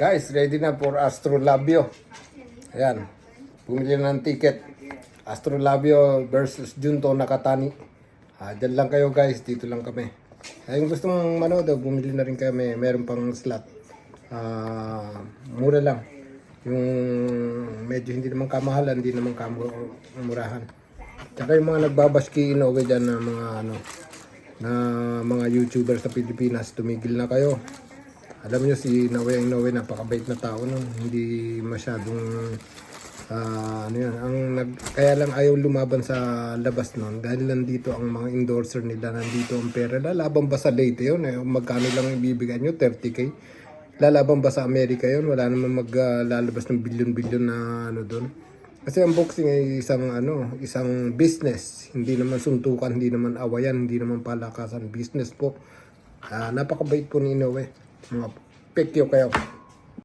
Guys, ready na for Astrolabio. Ayan. Bumili na ng ticket. Astrolabio versus Junto Nakatani. Ah, dyan lang kayo guys. Dito lang kami. Ay, yung gusto mong manood, oh, bumili na rin kami. Meron pang slot. Ah, mura lang. Yung medyo hindi naman kamahalan, hindi naman kamurahan. Tsaka yung mga nagbabaski Inoue dyan na mga ano, na mga YouTuber sa Pilipinas, tumigil na kayo. Alam niyo si Noe ang Noe napakabait na tao no. Hindi masyadong ah, ano yan, ang nag, kaya lang ayaw lumaban sa labas noon dahil nandito ang mga endorser nila, nandito ang pera. Lalaban ba sa Leyte yun? Eh, magkano lang ibibigay nyo? 30k? Lalaban ba sa Amerika yun? Wala naman maglalabas ng bilyon-bilyon na ano doon. Kasi ang boxing ay isang ano, isang business. Hindi naman suntukan, hindi naman awayan, hindi naman palakasan. Business po. Ah, napakabait po ni Inoue. Mga pekyo kayo.